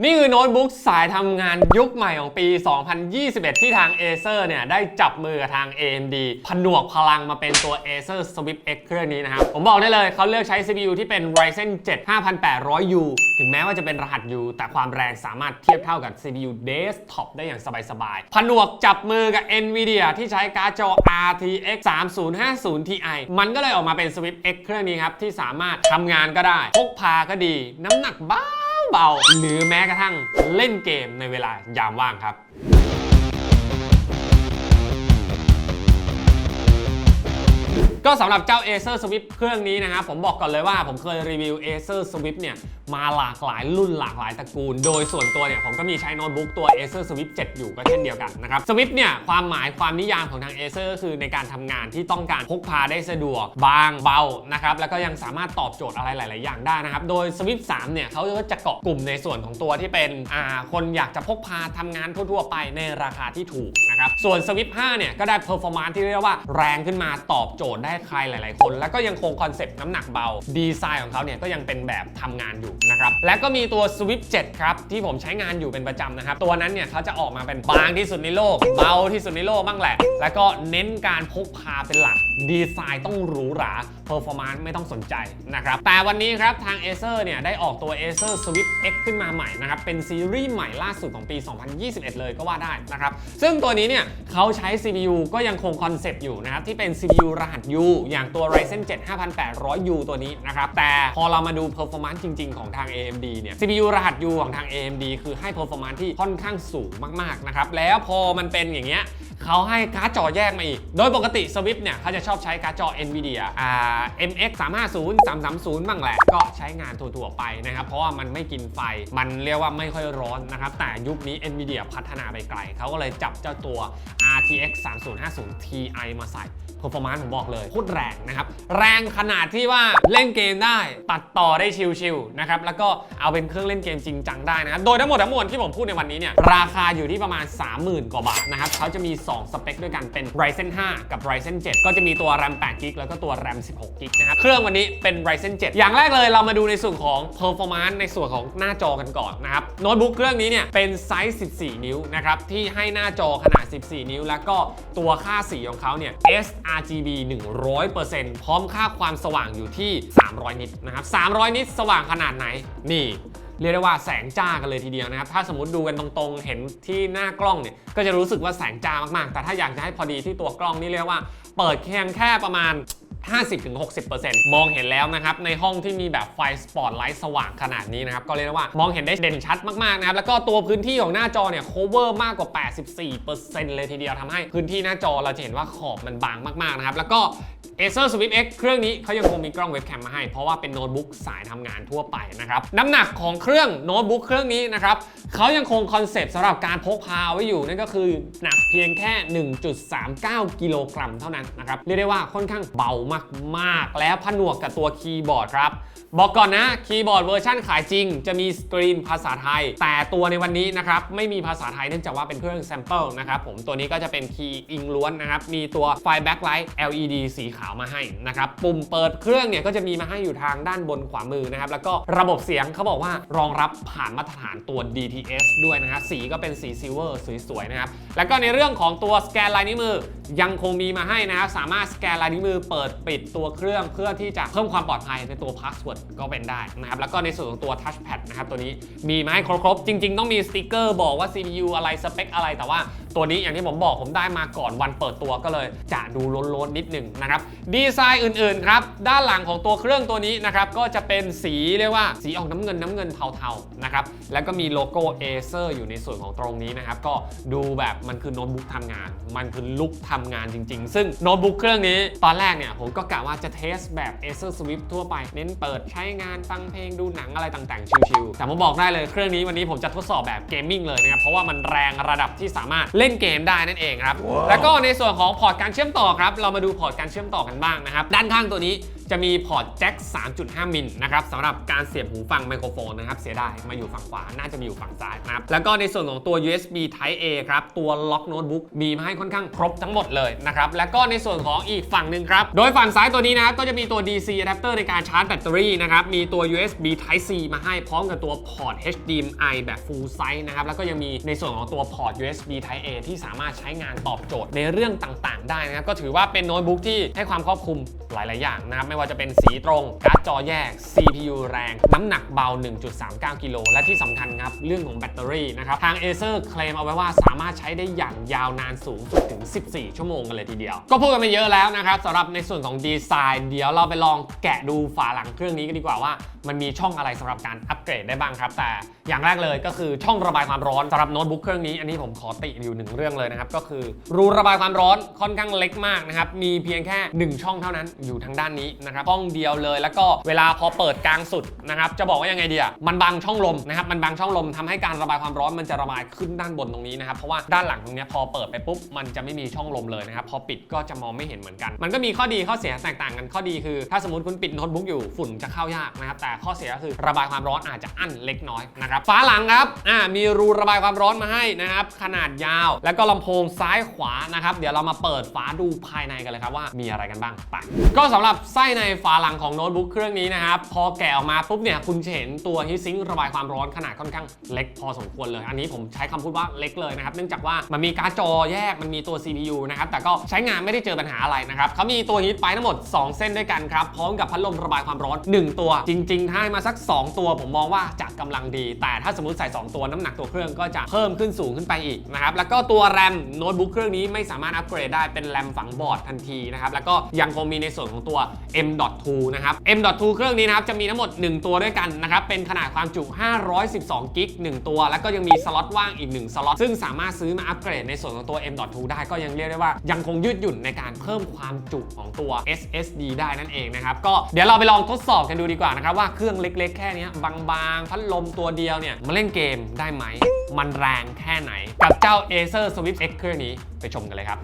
นี่คือโน้ตบุ๊กสายทำงานยุคใหม่ของปี 2021 ที่ทาง Acer เนี่ยได้จับมือกับทาง AMD ผนวกพลังมาเป็นตัว Acer Swift X เครื่องนี้นะครับ ผมบอกได้เลยเขาเลือกใช้ CPU ที่เป็น Ryzen 7 5800U ถึงแม้ว่าจะเป็นรหัส U แต่ความแรงสามารถเทียบเท่ากับ CPU Desktop ได้อย่างสบายๆ ผนวกจับมือกับ Nvidia ที่ใช้การ์ดจอ RTX 3050 Ti มันก็เลยออกมาเป็น Swift X เครื่องนี้ครับที่สามารถทำงานก็ได้ พกพาก็ดี น้ำหนักเบา เบา หรือแม้กระทั่งเล่นเกมในเวลายามว่างครับ ก็สำหรับเจ้า Acer Swift เครื่องนี้นะครับผมบอกก่อนเลยว่าผมเคยรีวิว Acer Swift เนี่ยมาหลากหลายรุ่นหลากหลายตระกูล โดยส่วนตัวเนี่ยผมก็มีใช้โน้ตบุ๊กตัว Acer Swift 7 อยู่ก็เช่นเดียวกันนะครับ Swift เนี่ยความหมายความนิยามของทาง Acer ก็คือในการทำงานที่ต้องการพกพาได้สะดวก บางเบานะครับแล้วก็ยังสามารถตอบโจทย์อะไรหลาย ๆ อย่างได้นะครับ โดย Swift 3 เนี่ยเขาก็จะเกาะกลุ่มในส่วนของตัวที่เป็นอ่าคนอยากจะพกพาทำงานทั่ว ๆ ไปในราคาที่ถูกนะครับส่วน Swift 5 เนี่ยก็ได้ performance ที่เรียกว่าแรงขึ้นมาตอบโจทย์ได้ใครหลาย ๆ คน แล้วก็ยังคงคอนเซ็ปต์น้ำหนักเบา ดีไซน์ของเขาเนี่ยก็ยังเป็นแบบทำงานอยู่นะครับและก็มีตัว Swift 7 ครับ ที่ผมใช้งานอยู่เป็นประจำนะครับ ตัวนั้นเนี่ยเขาจะออกมาเป็นบางที่สุดในโลก เบาที่สุดในโลกบ้างแหละ แล้วก็เน้นการพกพาเป็นหลักดีไซน์ต้องหรูหรา performance ไม่ต้องสนใจนะครับ แต่วันนี้ครับทาง Acer เนี่ยได้ออกตัว Acer Swift X ขึ้นมาใหม่นะครับ เป็นซีรีส์ใหม่ล่าสุดของปี 2021 เลยก็ว่าได้นะครับ ซึ่งตัวนี้เนี่ยเขาใช้ CPU ก็ยังคงคอนเซปต์อยู่นะครับ ที่เป็น CPU รหัส U อย่างตัว Ryzen 7 5800U ตัวนี้นะครับ แต่พอเรามาดู performance จริง ๆ ของทาง AMD เนี่ย CPU รหัส U ของทาง AMD คือให้ performance ที่ค่อนข้างสูงมากๆนะครับ แล้วพอมันเป็นอย่างเงี้ย เขาให้การ์ดจอแยกมาอีก โดยปกติ Swift เนี่ยเขาจะชอบใช้การ์ดจอ Nvidia อ่า MX 350 330 บ้างแหละ ก็ใช้งานทั่วๆไปนะครับ เพราะว่ามันไม่กินไฟ มันเรียกว่าไม่ค่อยร้อนนะครับ แต่ยุคนี้ Nvidia พัฒนาไปไกล เขาก็เลยจับเจ้าตัว RTX 3050 Ti มาใส่ performance ผมบอกเลยโคตรแรงนะครับ แรงขนาดที่ว่าเล่นเกมได้ ตัดต่อได้ชิลๆนะครับ แล้วก็เอาเป็นเครื่องเล่นเกมจริงจังได้นะครับ โดยทั้งหมดทั้งมวลที่ผมพูดในวันนี้เนี่ย ราคาอยู่ที่ประมาณ 30,000 กว่าบาทนะครับ เขาจะมี 2สเปคด้วยกันเป็น Ryzen 5 กับ Ryzen 7 ก็จะมีตัว RAM 8 g b แล้วก็ตัว RAM 16 g b นะครับ เครื่องวันนี้เป็น Ryzen 7 อย่างแรกเลยเรามาดูในส่วนของ performance ในส่วนของหน้าจอกันก่อนนะครับโน้ตบุ๊กเครื่องนี้เนี่ยเป็นไซส์ 14 นิ้วนะครับที่ให้หน้าจอขนาด 14 นิ้ว แล้วก็ตัวค่าสีของเขาเนี่ย sRGB 100%พร้อมค่าความสว่างอยู่ที่ 300 นิตนะครับ300 นิตสว่างขนาดไหนนี่ เรียกได้ว่าแสงจ้ากันเลยทีเดียวนะครับ ถ้าสมมติดูกันตรงๆ เห็นที่หน้ากล้องเนี่ย ก็จะรู้สึกว่าแสงจ้ามากๆ แต่ถ้าอยากจะให้พอดีที่ตัวกล้องนี่เรียกว่า เปิดเพียงแค่ประมาณ50-60%มองเห็นแล้วนะครับ ในห้องที่มีแบบไฟสปอตไลท์สว่างขนาดนี้นะครับ ก็เรียกได้ว่ามองเห็นได้เด่นชัดมากๆนะครับ แล้วก็ตัวพื้นที่ของหน้าจอเนี่ย cover มากกว่า 84%เลยทีเดียวทำให้พื้นที่หน้าจอเราจะเห็นว่าขอบมันบางมากๆนะครับ แล้วก็ Acer Swift X เครื่องนี้เขายังคงมีกล้องเว็บแคมมาให้ เพราะว่าเป็นโน้ตบุ๊กสายทำงานทั่วไปนะครับ น้ำหนักของเครื่องโน้ตบุ๊กเครื่องนี้นะครับเขายังคงคอนเซปต์สำหรับการพกพาไว้อยู่นั่นก็คือหนักเพียงแค่ 1.39 กิโลกรัมเท่านั้นนะครับเรียกได้ว่าค่อนข้างเบามากๆ แล้วผนวกกับตัวคีย์บอร์ดครับบอกก่อนนะคีย์บอร์ดเวอร์ชันขายจริง จะมีสกรีนภาษาไทย แต่ตัวในวันนี้นะครับไม่มีภาษาไทยเนื่องจากว่าเป็นเครื่องแซมเปิลนะครับผมตัวนี้ก็จะเป็นคีย์อิงล้วนนะครับมีตัวไฟแบ็คไลท์ LED สีขาวมาให้นะครับปุ่มเปิดเครื่องเนี่ยก็จะมีมาให้อยู่ทางด้านบนขวามือนะครับแล้วก็ระบบเสียงเขาบอกว่ารองรับผ่านมาตรฐานตัว DTS ด้วยนะฮะสีก็เป็นสีซิลเวอร์สวยๆนะครับแล้วก็ในเรื่องของตัวสแกนลายนิ้วมือยังคงมีมาให้นะครับสามารถสแกนลายนิ้วมือเปิดปิดตัวเครื่องเพื่อที่จะเพิ่มความปลอดภัยในตัวพาสเวิร์ดก็เป็นได้นะครับแล้วก็ในส่วนของตัวทัชแพดนะครับตัวนี้มีมาให้ครบๆจริง ๆ ต้องมีสติกเกอร์บอกว่า CPU อะไรสเปคอะไรแต่ว่าตัวนี้อย่างที่ผมบอกผมได้มาก่อนวันเปิดตัวก็เลยจะดูโล้นๆนิดหนึ่งนะครับดีไซน์อื่นๆครับด้านหลังของตัวเครื่องตัวนี้นะครับก็จะเป็นสีเรียกว่าสีออกน้ำเงินน้ำเงินเทาๆนะครับแล้วก็มีโลโก้ Acer อยู่ในส่วนของตรงนี้นะครับก็ดูแบบมันคือโน้ตบุ๊กทำงาน มันคือลุกทำงานจริง ๆ ซึ่งโน้ตบุ๊กเครื่องนี้ตอนแรกเนี่ยผมก็กะว่าจะเทสแบบ Acer Swift ทั่วไป เน้นเปิดใช้งานฟังเพลงดูหนังอะไรต่างๆ ชิลๆ แต่ผมบอกได้เลยเครื่องนี้วันนี้ผมจะทดสอบแบบเกมมิ่งเลยนะครับ เพราะว่ามันแรงระดับที่สามารถเล่นเกมได้นั่นเองครับ แล้วก็ในส่วนของพอร์ตการเชื่อมต่อครับ เรามาดูพอร์ตการเชื่อมต่อกันบ้างนะครับ ด้านข้างตัวนี้ จะมีพอร์ตแจ็ค 3.5 มิลนะครับสำหรับการเสียบหูฟังไมโครโฟนนะครับเสียดายมาอยู่ฝั่งขวา น่าจะมีอยู่ฝั่งซ้ายนะครับแล้วก็ในส่วนของตัว USB Type A ครับตัวล็อกโน้ตบุ๊กมีมาให้ค่อนข้างครบทั้งหมดเลยนะครับแล้วก็ในส่วนของอีกฝั่งหนึ่งครับโดยฝั่งซ้ายตัวนี้นะครับก็จะมีตัว DC adapter ในการชาร์จแบตเตอรี่นะครับมีตัว USB Type C มาให้พร้อมกับตัวพอร์ต HDMI แบบ full size นะครับแล้วก็ยังมีในส่วนของตัวพอร์ต USB Type A ที่สามารถใช้งานตอบโจทย์ในเรื่องต่างๆ ได้นะครับก็ถือว่าเป็นโน้ตบุ๊กที่ให้ความครอบคลุม หลาย ๆ อย่างนะครับ ไม่ว่าจะเป็นสีตรง การ์ดจอแยก CPU แรง น้ำหนักเบา 1.39 กิโล และที่สำคัญครับ เรื่องของแบตเตอรี่นะครับ ทาง Acer เคลมเอาไว้ว่าสามารถใช้ได้อย่างยาวนานสูงสุดถึง 14 ชั่วโมงกันเลยทีเดียว ก็พูดกันไปเยอะแล้วนะครับสำหรับในส่วนของดีไซน์เดี๋ยวเราไปลองแกะดูฝาหลังเครื่องนี้กันดีกว่าว่ามันมีช่องอะไรสำหรับการอัปเกรดได้บ้างครับ แต่อย่างแรกเลยก็คือช่องระบายความร้อนสำหรับโน้ตบุ๊กเครื่องนี้ อันนี้ผมขอติอยู่หนึ่งเรื่องเลยนะครับ ก็คือรูระบายความร้อนค่อนข้างเล็กมากนะครับ มีเพียงแค่ 1 ช่องเท่านั้นอยู่ทางด้านนี้นะครับห้องเดียวเลย แล้วก็เวลาพอเปิดกลางสุดนะครับจะบอกว่ายังไงดีอะมันบังช่องลมนะครับมันบังช่องลมทำให้การระบายความร้อนมันจะระบายขึ้นด้านบนตรงนี้นะครับเพราะว่าด้านหลังตรงนี้พอเปิดไปปุ๊บมันจะไม่มีช่องลมเลยนะครับพอปิดก็จะมองไม่เห็นเหมือนกัน มันก็มีข้อดีข้อเสียแตกต่างกันข้อดีคือ ถ้าสมมติคุณปิดโน้ตบุ๊กอยู่ฝุ่นจะเข้ายากนะครับแต่ข้อเสียก็คือระบายความร้อนอาจจะอั้นเล็กน้อยนะครับฝาหลังครับอ่ามีรูระบายความร้อนมาให้นะครับขนาดยาว แล้วก็ลำโพงซ้ายขวานะครับเดี๋ยวเรามาเปิดฝาดูภายในกันเลยครับว่ามีอะไรกันบ้างไปก็สำหรับไส้ในฝาหลังของโน้ตบุ๊กเครื่องนี้นะครับ พอแกะออกมาปุ๊บเนี่ยคุณจะเห็นตัวฮีทซิงค์ระบายความร้อนขนาดค่อนข้างเล็กพอสมควรเลย อันนี้ผมใช้คำพูดว่าเล็กเลยนะครับ เนื่องจากว่ามันมีการ์ดจอแยกมันมีตัว CPU นะครับ แต่ก็ใช้งานไม่ได้เจอปัญหาอะไรนะครับเขามีตัวฮีทไปทั้งหมด 2 เส้นด้วยกันครับ พร้อมกับพัดลมระบายความร้อน 1 ตัว จริงๆ ถ้าให้มาสัก 2 ตัวผมมองว่าจะกำลังดี แต่ถ้าสมมติใส่ 2 ตัวน้ำหนักตัวเครื่องก็จะเพิ่มขึ้นสูงขึ้นไปอีกนะครับแล้วก็ตัวแรมโน้ตบุ๊กเครื่องนี้ไม่สามารถอัปเกรดได้เป็นแรมฝังบอร์ดทันทีนะครับแล้วก็ยังคงมีในส่วนของตัว M.2 นะครับ M.2 เครื่องนี้นะครับจะมีทั้งหมด 1 ตัวด้วยกันนะครับเป็นขนาดความจุ 512กิก1ตัว แล้วก็ยังมีสล็อตว่างอีก 1 สล็อตซึ่งสามารถซื้อมาอัปเกรดในส่วนของตัว M.2 ได้ก็ยังเรียกได้ว่ายังคงยืดหยุ่นในการเพิ่มความจุของตัว SSD ได้นั่นเองนะครับก็เดี๋ยวเราไปลองทดสอบกันดูดีกว่านะครับว่าเครื่องเล็ก ๆ แค่นี้บางๆพัดลมตัวเดียวเนี่ยมาเล่นเกมได้ไหมมันแรงแค่ไหน กับเจ้า Acer Swift X เครื่องนี้ไปชมกันเลยครับ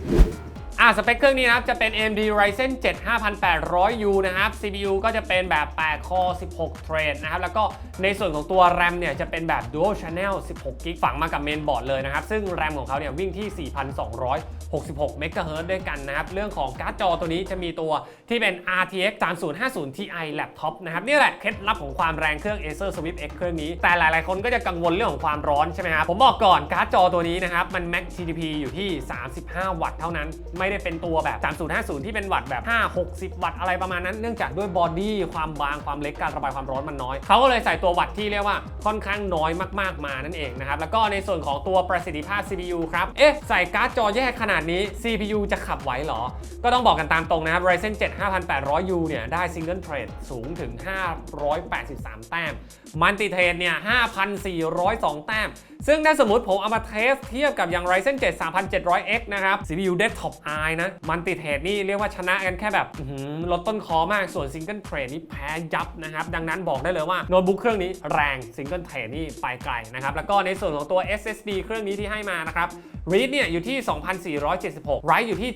อ่าสเปคเครื่องนี้นะครับ จะเป็น AMD Ryzen 7 5800U นะครับ CPU ก็จะเป็นแบบ8 core 16 thread นะครับ แล้วก็ในส่วนของตัว RAM เนี่ย จะเป็นแบบ dual channel 16 GB ฝังมากับเมนบอร์ดเลยนะครับ ซึ่ง RAM ของเขาเนี่ย วิ่งที่ 4,266 MHz ด้วยกันนะครับ เรื่องของการ์ดจอตัวนี้จะมีตัวที่เป็น RTX 3050 Ti Laptop นะครับ นี่แหละ เคล็ดลับของความแรงเครื่อง Acer Swift X เครื่องนี้ แต่หลาย ๆ คนก็จะกังวลเรื่องของความร้อนใช่ไหมครับผมบอกก่อนการ์ดจอตัวนี้นะครับมัน Max TDP อยู่ที่ 35 วัตต์เท่านั้นไม่ได้เป็นตัวแบบ 3050 ที่เป็นวัตต์แบบ 5 60 วัตต์อะไรประมาณนั้น เนื่องจากด้วยบอดี้ความบางความเล็กการระบายความร้อนมันน้อย เขาก็เลยใส่ตัววัตต์ที่เรียกว่าค่อนข้างน้อยมากๆมานั่นเองนะครับ แล้วก็ในส่วนของตัวประสิทธิภาพ CPU ครับ เอ๊ะ ใส่การ์ดจอแยกขนาดนี้ CPU จะขับไหวเหรอ ก็ต้องบอกกันตามตรงนะครับ Ryzen 7 5800U เนี่ย ได้ Single Thread สูงถึง 583 แต้ม Multi Thread เนี่ย 5,402 แต้ม ซึ่งถ้าสมมติผมเอามาเทสเทียบกับอย่าง Ryzen 7 3700X นะครับ CPU Desktop i นะ Multi Thread นี่เรียกว่าชนะกันแค่แบบลดต้นคอมากส่วน Single Thread นี่แพ้ยับนะครับ ดังนั้นบอกได้เลยว่าโน้ตบุ๊กเครื่องนี้แรง Single Thread นี่ไปไกลนะครับ แล้วก็ในส่วนของตัว SSD เครื่องนี้ที่ให้มานะครับ Read เนี่ยอยู่ที่ 2,476 Write อยู่ที่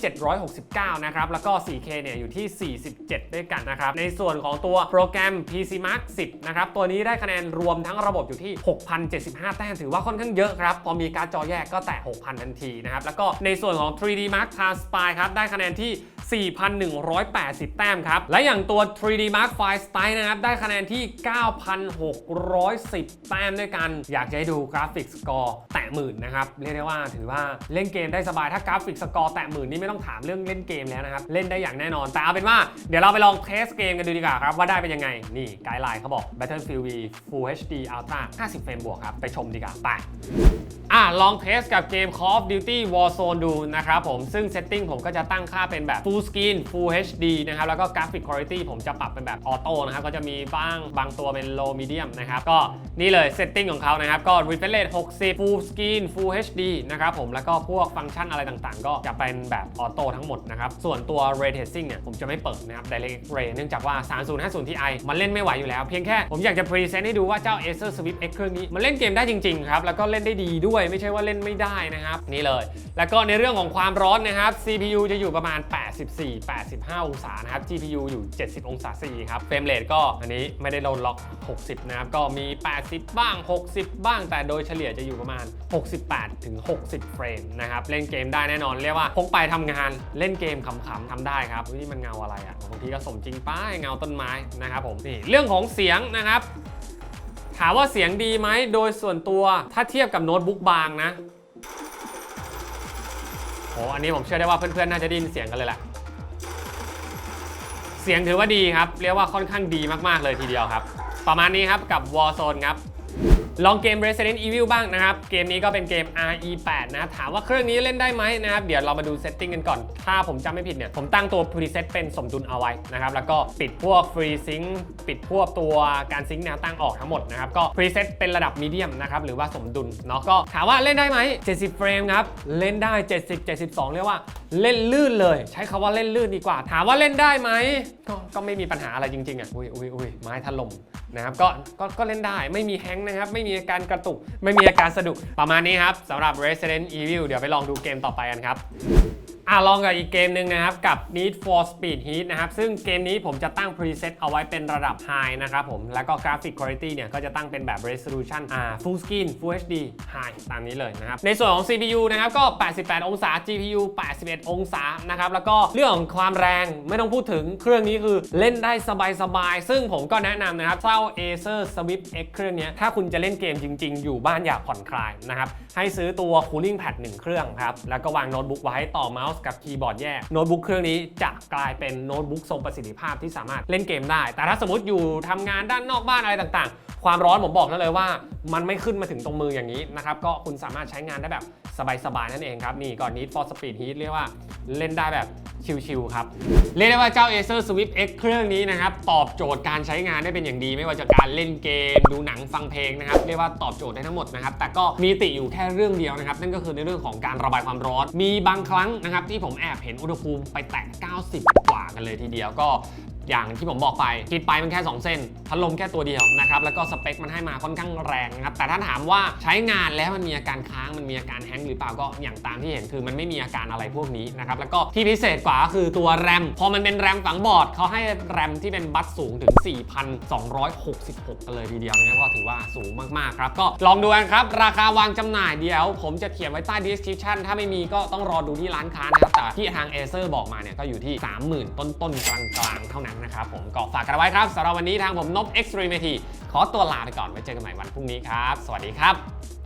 769 นะครับ แล้วก็ 4K เนี่ยอยู่ที่ 47 ด้วยกันนะครับ ในส่วนของตัวโปรแกรม PC Mark 10 นะครับ ตัวนี้ได้คะแนนรวมทั้งระบบอยู่ที่ 6,075 แต้มถือว่าค่อนข้างเยอะครับ พอมีการ์ดจอแยกก็แตะ6,000 ทันทีนะครับ แล้วก็ในส่วนของ 3D Mark Time Spy ครับ ได้คะแนนที่ 4,180 แต้มครับ และอย่างตัว 3D Mark File Style นะครับ ได้คะแนนที่ 9,610 แต้มด้วยกัน อยากจะให้ดูกราฟิกสกอร์แตะหมื่นนะครับ เรียกได้ว่าถือว่าเล่นเกมได้สบาย ถ้ากราฟิกสกอร์แตะหมื่นนี่ไม่ต้องถามเรื่องเล่นเกมแล้วนะครับ เล่นได้อย่างแน่นอน แต่เอาเป็นว่าเดี๋ยวเราไปลองเทสเกมกันดูดีกว่าครับ ว่าได้เป็นยังไง นี่ไกด์ไลน์เขาบอก Battlefield V Full HD Ultra 50 เฟรมบวกครับ ไปชมดีกว่า ไป อะลองเทสกับเกม Call of Duty Warzone ดูนะครับผมซึ่งเซตติ้งผมก็จะตั้งค่าเป็นแบบ Full Screen Full HD นะครับ แล้วก็ Graphic Quality ผมจะปรับเป็นแบบออโต้นะครับ ก็จะมีบ้างบางตัวเป็น Low Medium นะครับ ก็นี่เลยเซตติ้งของเขานะครับ ก็ Refresh Rate 60 Full Screen Full HD นะครับผมแล้วก็พวกฟังก์ชันอะไรต่างๆ ก็จะเป็นแบบออโต้ทั้งหมดนะครับ ส่วนตัว Ray Tracing เนี่ยผมจะไม่เปิดนะครับ Direct Ray เนื่องจากว่า 3050 Ti มันเล่นไม่ไหวอยู่แล้ว เพียงแค่ผมอยากจะพรีเซนต์ให้ดูว่าเจ้า Acer Swift X เครื่องนี้มันเล่นเกมได้จริงๆครับแล้วก็เล่นได้ดีด้วยไม่ใช่ว่าเล่นไม่ได้นะครับ นี่เลย แล้วก็ในเรื่องของความร้อนนะครับ CPU จะอยู่ประมาณ 84 85 องศานะครับ GPU อยู่ 70 องศา4ครับเฟรมเรทก็อันนี้ไม่ได้โดนล็อก 60 นะครับ ก็มี 80 บ้าง 60 บ้าง แต่โดยเฉลี่ยจะอยู่ประมาณ 68ถึง60 เฟรมนะครับ เล่นเกมได้แน่นอนเรียกว่าพกไปทำงานเล่นเกมขำๆทำได้ครับนี่มันเงาอะไรอะบางทีก็สมจริงป้ายเงาต้นไม้นะครับผมนี่เรื่องของเสียงนะครับามว่าเสียงดีไหมโดยส่วนตัวถ้าเทียบกับโน้ตบุ๊กบางนะโหอันนี้ผมเชื่อได้ว่าเพื่อนๆ น่าจะได้ยินเสียงกันเลยแหละ เสียงถือว่าดีครับ เรียกว่าค่อนข้างดีมากๆเลยทีเดียวครับ ประมาณนี้ครับกับ Warzone ครับ ลองเกม Resident Evil บ้างนะครับ เกมนี้ก็เป็นเกม RE8 นะ ถามว่าเครื่องนี้เล่นได้ไหมนะครับ เดี๋ยวเรามาดูเซตติ้งกันก่อน ถ้าผมจำไม่ผิดเนี่ย ผมตั้งตัว preset เป็นสมดุลเอาไว้นะครับ แล้วก็ปิดพวก free sync ปิดพวกตัวการซิงค์แนวตั้งออกทั้งหมดนะครับ ก็ preset เป็นระดับ medium นะครับ หรือว่าสมดุลเนาะ ก็ถามว่าเล่นได้ไหม 70 เฟรมครับ เล่นได้ 70 72 เรียกว่าเล่นลื่นเลย ใช้คำว่าเล่นลื่นดีกว่า ถามว่าเล่นได้ไหมก็ก็ไม่มีปัญหาอะไรจริงๆอะ อุ้ยอุ้ยอุ้ยไม้ถล่มนะครับ ก็ก็ก็เล่นได้ ไม่มีแฮงนะครับไม่ไมีอาการกระตุก ไม่มีอาการสะดุดประมาณนี้ครับสำหรับ Resident Evil เดี๋ยวไปลองดูเกมต่อไปกันครับ อะลองกับอีกเกมหนึ่งนะครับ กับ Need for Speed Heat นะครับ ซึ่งเกมนี้ผมจะตั้ง preset เอาไว้เป็นระดับ High นะครับผม แล้วก็ Graphic Quality เนี่ย ก็จะตั้งเป็นแบบ Resolution อ่า Full Screen Full HD High ตามนี้เลยนะครับ ในส่วนของ CPU นะครับ ก็ 88 องศา GPU 81 องศานะครับ แล้วก็เรื่องของความแรงไม่ต้องพูดถึงเครื่องนี้คือเล่นได้สบายๆ ซึ่งผมก็แนะนำนะครับเจ้า Acer Swift X เครื่องนี้ถ้าคุณจะเล่นเกมจริง ๆ อยู่บ้านอยากผ่อนคลายนะครับให้ซื้อตัว Cooling Pad 1 เครื่องครับแล้วก็วางโน้ตบุ๊กไว้ต่อเมาส์กับคีย์บอร์ดแยกโน้ตบุ๊กเครื่องนี้จะกลายเป็นโน้ตบุ๊กทรงประสิทธิภาพที่สามารถเล่นเกมได้ แต่ถ้าสมมติอยู่ทำงานด้านนอกบ้านอะไรต่างๆ ความร้อนผมบอกได้เลยว่า มันไม่ขึ้นมาถึงตรงมืออย่างนี้นะครับก็คุณสามารถใช้งานได้แบบ สบายๆนั่นเองครับ นี่ก่อน Need for Speed Heat เรียกว่าเล่นได้แบบชิลๆครับ เรียกได้ว่าเจ้า Acer Swift X เครื่องนี้นะครับ ตอบโจทย์การใช้งานได้เป็นอย่างดี ไม่ว่าจะการเล่นเกม ดูหนังฟังเพลงนะครับ เรียกว่าตอบโจทย์ได้ทั้งหมดนะครับ แต่ก็มีติอยู่แค่เรื่องเดียวนะครับ นั่นก็คือในเรื่องของการระบายความร้อน มีบางครั้งนะครับที่ผมแอบเห็นอุณหภูมิไปแตะ 90 กว่ากันเลยทีเดียวก็ อย่างที่ผมบอกไปกินไปมันแค่ 2 เส้นพัดลมแค่ตัวเดียวนะครับ แล้วก็สเปคมันให้มาค่อนข้างแรงนะครับ แต่ถ้าถามว่าใช้งานแล้วมันมีอาการค้าง มันมีอาการแฮงก์หรือเปล่าก็อย่างตามที่เห็นคือมันไม่มีอาการอะไรพวกนี้นะครับ แล้วก็ที่พิเศษกว่าก็คือตัวแรม พอมันเป็นแรมฝังบอร์ดเขาให้แรมที่เป็นบัสสูงถึง 4,266กันเลยทีเดียวนะครับก็ถือว่าสูงมากๆครับ ก็ลองดูกันครับ ราคาวางจำหน่ายเดียว ผมจะเขียนไว้ใต้ description ถ้าไม่มีก็ต้องรอดูที่ร้านค้านะครับแต่ที่ทาง Acer บอกมาเนี่ยก็อยู่ที่ 30,000 ต้นๆกลางๆเท่านั้นนะครับผมก็ฝากกันไว้ครับสำหรับวันนี้ทางผมนบ Extremity ขอตัวลาไปก่อนไว้เจอกันใหม่วันพรุ่งนี้ครับ สวัสดีครับ